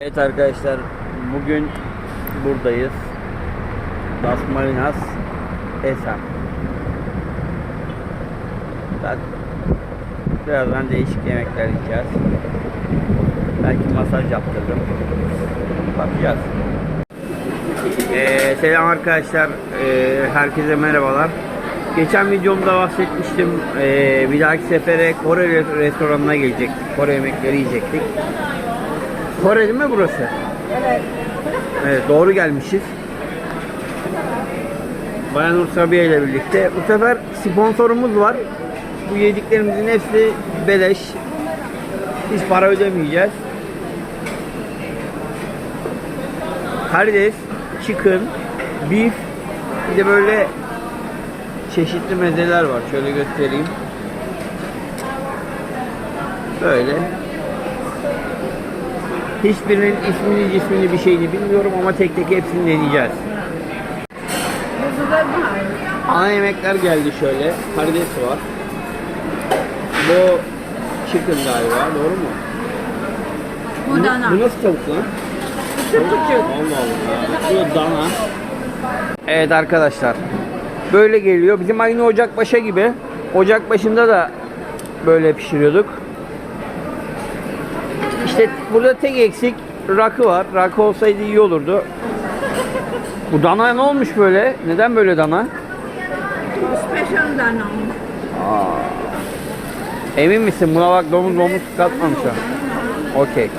Evet arkadaşlar bugün buradayız. Las Marinas. Bak birazdan değişik yemekler yiyeceğiz. Belki masaj yaptırdım. Bakacağız. Ee, selam arkadaşlar. Ee, herkese merhabalar. Geçen videomda bahsetmiştim. Ee, bir dahaki sefere Kore re- restoranına gelecektik. Kore yemekleri yiyecektik. Kore değil mi burası? Evet. Evet doğru gelmişiz. Bayan Nur Sabiha ile birlikte. Bu sefer sponsorumuz var. Bu yediklerimizin hepsi beleş. Hiç para ödemeyeceğiz. Karides, chicken, beef, bir de böyle çeşitli mezeler var. Şöyle göstereyim. Böyle. Hiçbirinin ismini cismini bir şeyini bilmiyorum ama tek tek hepsini deneyeceğiz. Ana yemekler geldi şöyle. Karides var. Bu chicken galiba doğru mu? Bu dana. Bu nasıl tavuk lan? Allah Allah. Bu dana. Evet arkadaşlar. Böyle geliyor. Bizim aynı Ocakbaşı gibi. Ocakbaşında da böyle pişiriyorduk. İşte burada tek eksik rakı var. Rakı olsaydı iyi olurdu. Bu dana ne olmuş böyle? Neden böyle dana? Special dana. Emin misin? Buna bak domuz domuz katmamışlar. Okey.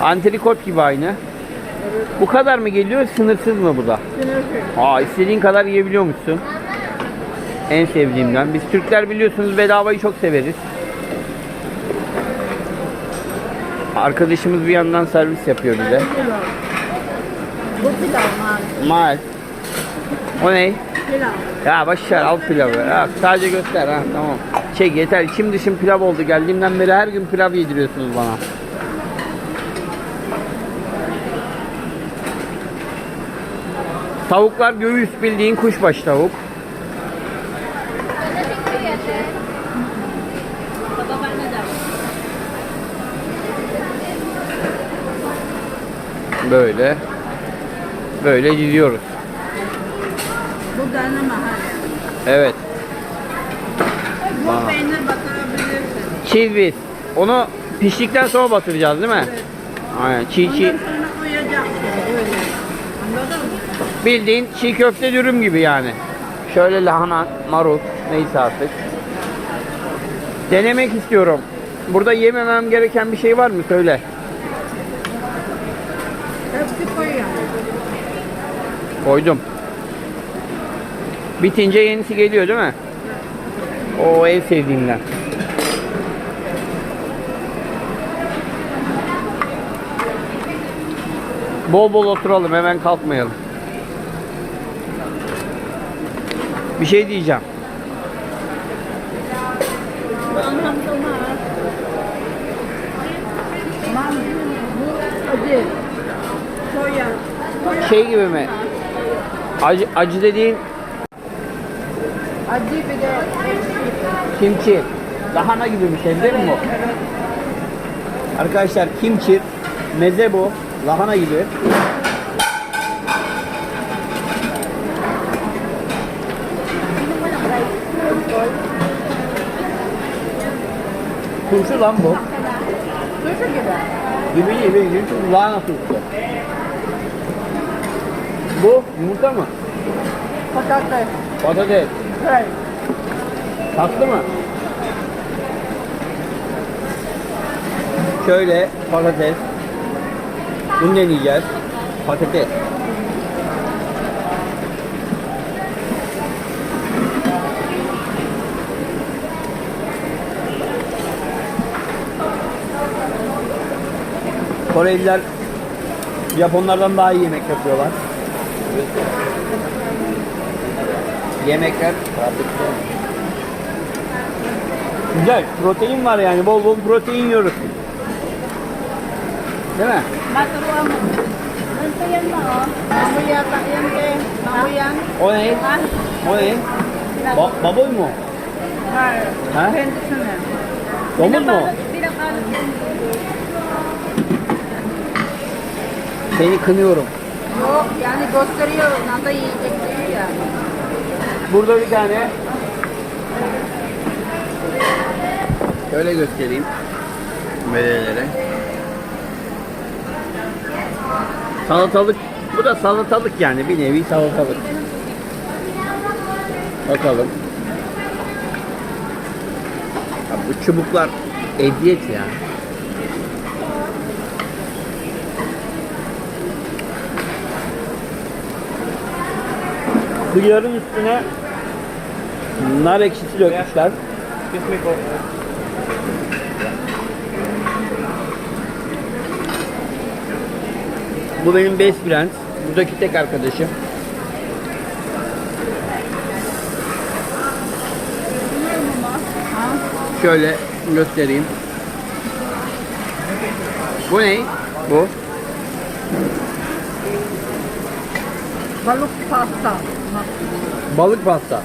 Antrikot gibi aynı. Bu kadar mı geliyor? Sınırsız mı bu da? Sınırsız. Aa istediğin kadar yiyebiliyormuşsun. En sevdiğimden. Biz Türkler biliyorsunuz bedavayı çok severiz. Arkadaşımız bir yandan servis yapıyor bize. Bu pilav mı? Mal. O ne? Pilav. Ya başlar al pilavı. Ya, sadece göster ha tamam. Çek yeter. İçim dışım pilav oldu. Geldiğimden beri her gün pilav yediriyorsunuz bana. Tavuklar göğüs bildiğin kuşbaşı tavuk. Böyle. Böyle diziyoruz. Bu dana mı? Evet. Bu Aa. peynir batırabilirsin. Whiz. Onu piştikten sonra batıracağız değil mi? Aynen. Çiğ çiğ. Ondan sonra koyacaksın. Öyle. Anladın mı? Bildiğin çiğ köfte dürüm gibi yani. Şöyle lahana, marul neyse artık. Denemek istiyorum. Burada yememem gereken bir şey var mı? Söyle. Hepsi koyuyor. Koydum. Bitince yenisi geliyor değil mi? O en sevdiğimden. Bol bol oturalım hemen kalkmayalım. Bir şey diyeceğim. Şey gibi mi? Acı, acı dediğin Acı bir de kimchi. Lahana gibi bir şey değil mi bu? Arkadaşlar kimchi, meze bu. Lahana gibi. Turşu lan bu. Turşu gibi. Gibi gibi gibi turşu, lahana turşusu. Bu yumurta mı? Patates. Patates. Evet. Tatlı mı? Şöyle patates. Bunu deneyeceğiz. Patates. Koreliler Japonlardan daha iyi yemek yapıyorlar. Yemekler Güzel. Protein var yani. Bol bol protein yiyoruz. Değil mi? Maturuan mo. Ano yan mo? Mamu yata yan ke. Mamu yan. O ne? Ha? O ne? Ba baboy mu? Hayır. Ha? Kendisine. Domuz mu? Pinakalat. Seni kınıyorum. Yok yani gösteriyor nasıl yiyecek diyor ya. Burada bir tane şöyle göstereyim medelere. Salatalık bu da salatalık yani bir nevi salatalık. Bakalım. Ya bu çubuklar eziyet ya. Hıyarın üstüne nar ekşisi dökmüşler. Bu benim best friend. Buradaki tek arkadaşım. Şöyle göstereyim. Bu ne? Bu. Balık pasta. Balık pasta.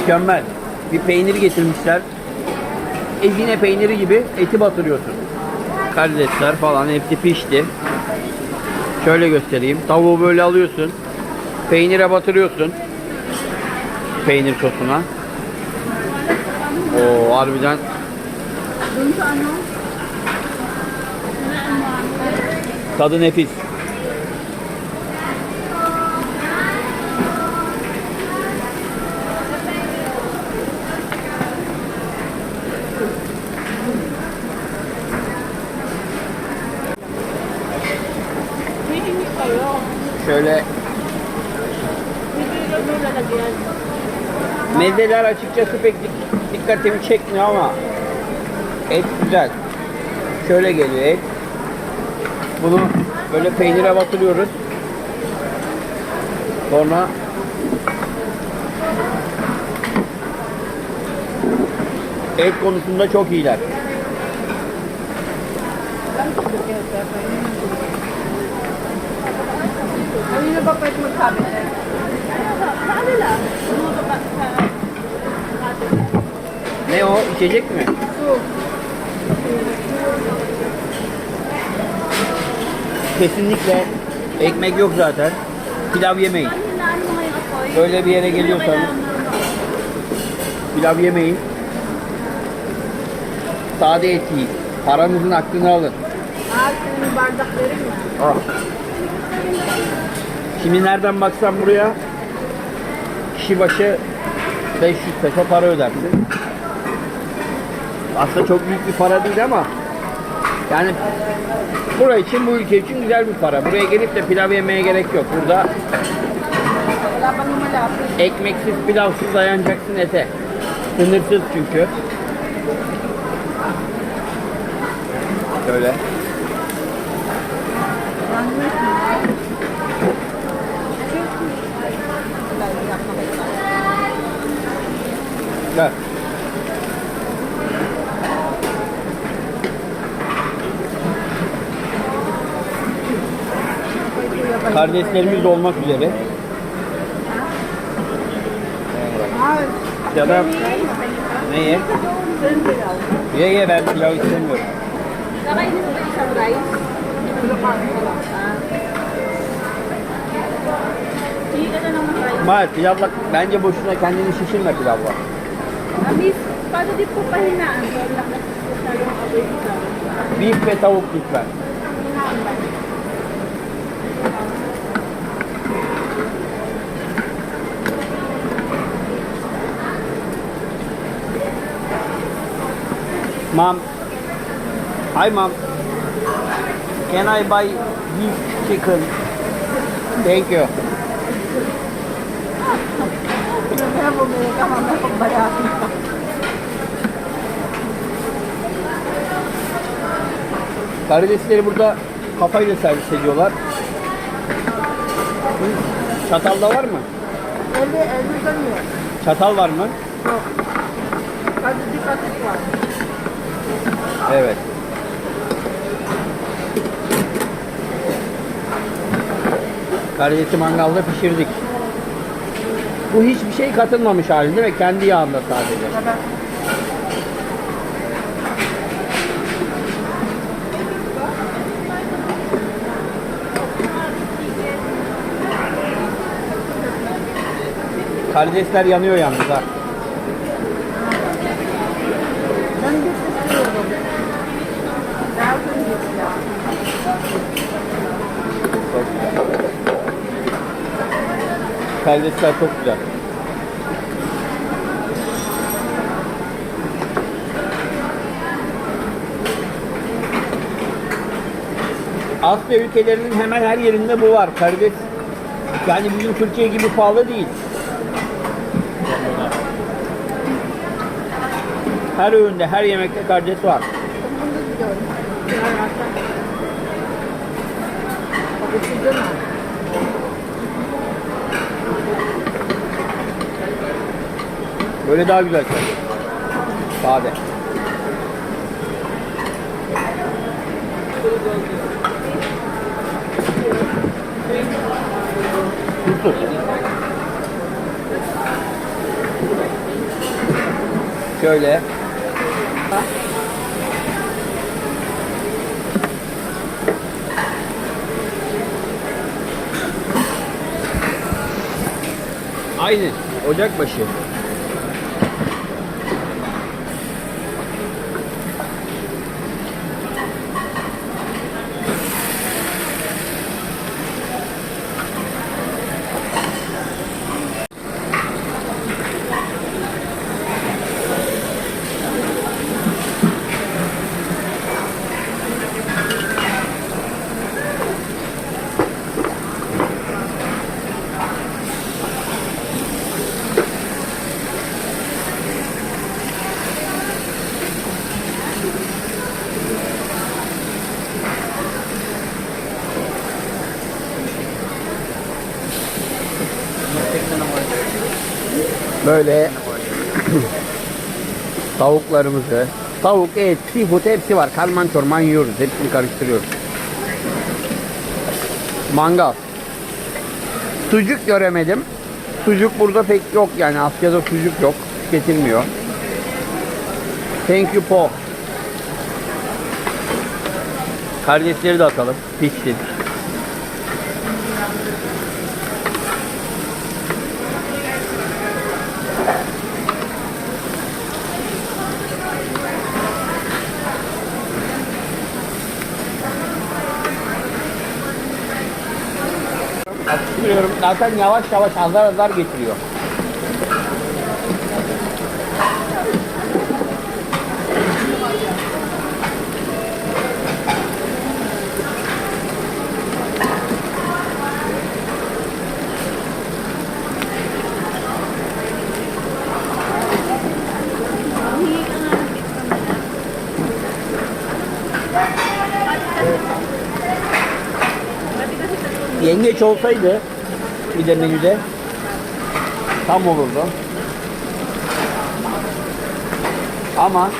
Mükemmel. Bir peynir getirmişler. Ezine peyniri gibi eti batırıyorsun. Karidesler falan hepsi pişti. Şöyle göstereyim. Tavuğu böyle alıyorsun. Peynire batırıyorsun. Peynir sosuna. Oo harbiden tadı nefis. Şöyle mezeler açıkçası pek dikkatimi çekmiyor ama et güzel. Şöyle geliyor et. Bunu böyle peynire batırıyoruz. Sonra et konusunda çok iyiler. Kanina ba pwede magsabi Ne o? İçecek mi? Kesinlikle ekmek yok zaten. Pilav yemeyin. Böyle bir yere geliyorsanız pilav yemeyin. Sade et yiyin. Paranızın hakkını alın. Yung bardak verin mo. Ah. Şimdi nereden baksan buraya kişi başı 500 peso para ödersin. Aslında çok büyük bir para değil ama yani buraya için bu ülke için güzel bir para. Buraya gelip de pilav yemeye gerek yok. Burada ekmeksiz pilavsız dayanacaksın ete. Sınırsız çünkü. Şöyle. Ver. Kardeşlerimiz de olmak üzere. Ya da ne ye? Ye ben pilav istemiyorum. Ah. Mahir pilavla bence boşuna kendini şişirme pilavla. Beef ve tavuk lütfen. Mom. Hi mom. Can I buy beef chicken? Thank you. Kaya bumili ka mamaya ka. Karidesleri burada kafayla servis ediyorlar. Hı, Çatalda var mı? Elde, elde dönüyor. Çatal var mı? Yok. Hadi dikkat et var. Evet. Karidesi mangalda pişirdik. Bu hiçbir şey katılmamış halinde ve kendi yağında sadece. Evet. Karidesler yanıyor yalnız ha. Ben de istiyorum. Nereden geçiyor? Çok güzel. Karidesler çok güzel. Asya ülkelerinin hemen her yerinde bu var. Karides yani bizim Türkiye gibi pahalı değil. Her öğünde, her yemekte karides var. Bunu arka. Bak ısırdın mı? Böyle daha güzel karides. Sade. Tuzlu. Şöyle. Aynı. Ocakbaşı. Böyle tavuklarımızı, tavuk, et, seafood hepsi var. Karman çorman yiyoruz. Hepsini karıştırıyoruz. Mangal. Sucuk göremedim. Sucuk burada pek yok yani. Asya'da sucuk yok. Tüketilmiyor. Thank you po. Karidesleri de atalım. Pişsin. Zaten yavaş yavaş azar azar getiriyor. Yengeç olsaydı bir de menüde tam olurdu. Ama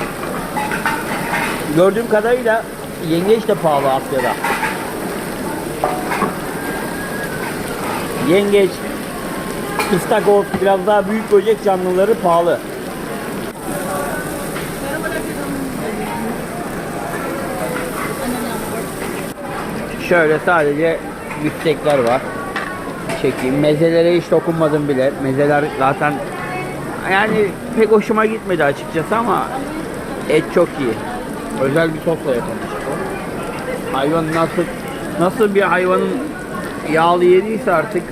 gördüğüm kadarıyla yengeç de pahalı Asya'da. Yengeç, ıstakoz, biraz daha büyük böcek canlıları pahalı. Şöyle sadece biftekler var. Çekeyim. Mezelere hiç dokunmadım bile. Mezeler zaten yani pek hoşuma gitmedi açıkçası ama et çok iyi. Özel bir sosla yapılmış. Hayvan nasıl nasıl bir hayvanın yağlı yediyse artık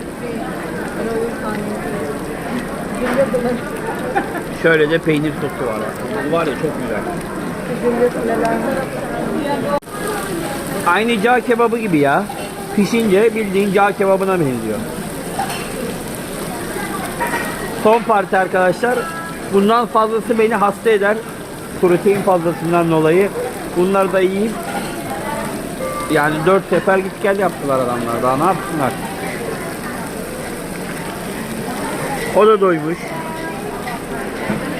şöyle de peynir sosu var. Bu var ya çok güzel. Aynı cağ kebabı gibi ya. Pişince bildiğin cağ kebabına benziyor. Son parti arkadaşlar. Bundan fazlası beni hasta eder. Protein fazlasından dolayı. Bunları da yiyeyim. Yani dört sefer git gel yaptılar adamlar. Daha ne yapsınlar? O da doymuş.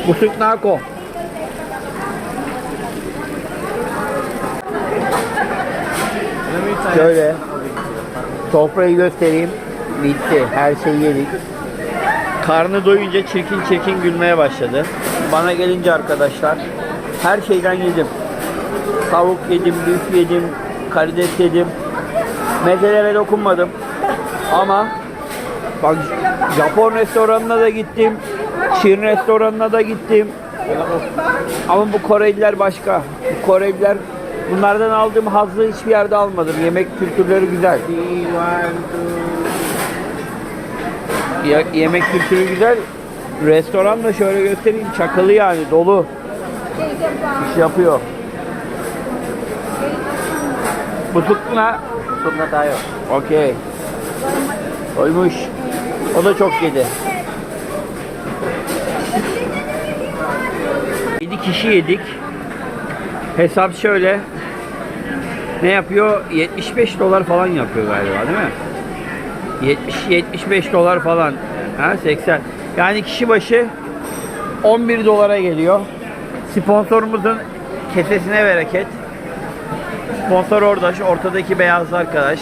Busuk nako. Şöyle sofrayı göstereyim. Bitti. Her şeyi yedik. Karnı doyunca çirkin çirkin gülmeye başladı. Bana gelince arkadaşlar her şeyden yedim. Tavuk yedim, büf yedim, karides yedim. Mezelere dokunmadım. Ama bak Japon restoranına da gittim. Çin restoranına da gittim. Ama bu Koreliler başka. Bu Koreliler bunlardan aldığım hazzı hiçbir yerde almadım. Yemek kültürleri güzel. Ya- yemek kültürü güzel. Restoran da şöyle göstereyim çakılı yani dolu. İş yapıyor. Bu tutma. Tutma tayo. Okey. Koymuş. O da çok yedi. 7 kişi yedik. Hesap şöyle. Ne yapıyor? 75 dolar falan yapıyor galiba değil mi? 70 75 dolar falan. Ha 80. Yani kişi başı 11 dolara geliyor. Sponsorumuzun kesesine bereket. Sponsor orada, şu ortadaki beyazlı arkadaş.